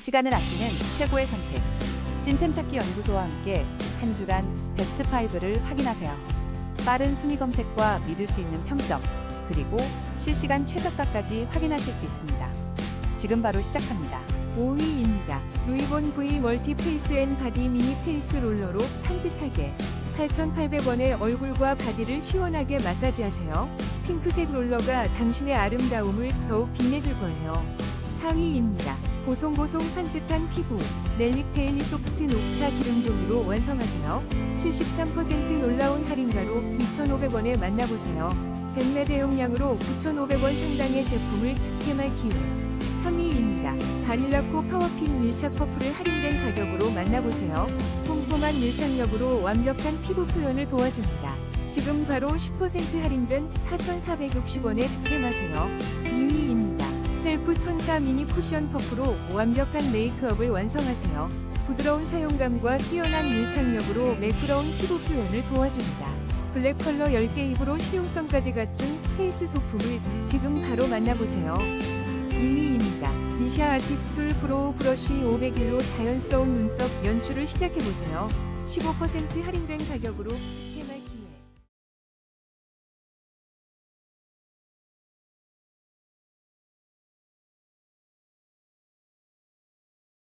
시간을 아끼는 최고의 선택. 찐템 찾기 연구소와 함께 한 주간 베스트 5를 확인하세요. 빠른 순위 검색과 믿을 수 있는 평점, 그리고 실시간 최저가까지 확인하실 수 있습니다. 지금 바로 시작합니다. 5위입니다. 루이본 V 멀티 페이스 앤 바디 미니 페이스 롤러로 산뜻하게 8,800원의 얼굴과 바디를 시원하게 마사지하세요. 핑크색 롤러가 당신의 아름다움을 더욱 빛내줄 거예요. 4위입니다. 보송보송 산뜻한 피부 넬릭 데일리 소프트 녹차 기름 종이로 완성하세요. 73% 놀라운 할인가로 2,500원에 만나보세요. 백매 대용량으로 9,500원 상당의 제품을 득템할 기회. 3위입니다. 바닐라코 파워핀 밀착 퍼프를 할인된 가격으로 만나보세요. 꼼꼼한 밀착력으로 완벽한 피부 표현을 도와줍니다. 지금 바로 10% 할인된 4,460원에 득템하세요. 2위입니다. 천사 미니 쿠션 퍼프로 완벽한 메이크업을 완성하세요. 부드러운 사용감과 뛰어난 밀착력으로 매끄러운 피부 표현을 도와줍니다. 블랙 컬러 10개 입으로 실용성까지 갖춘 페이스 소품을 지금 바로 만나보세요. 2위입니다. 미샤 아티스툴 브로우 브러쉬 501로 자연스러운 눈썹 연출을 시작해보세요. 15% 할인된 가격으로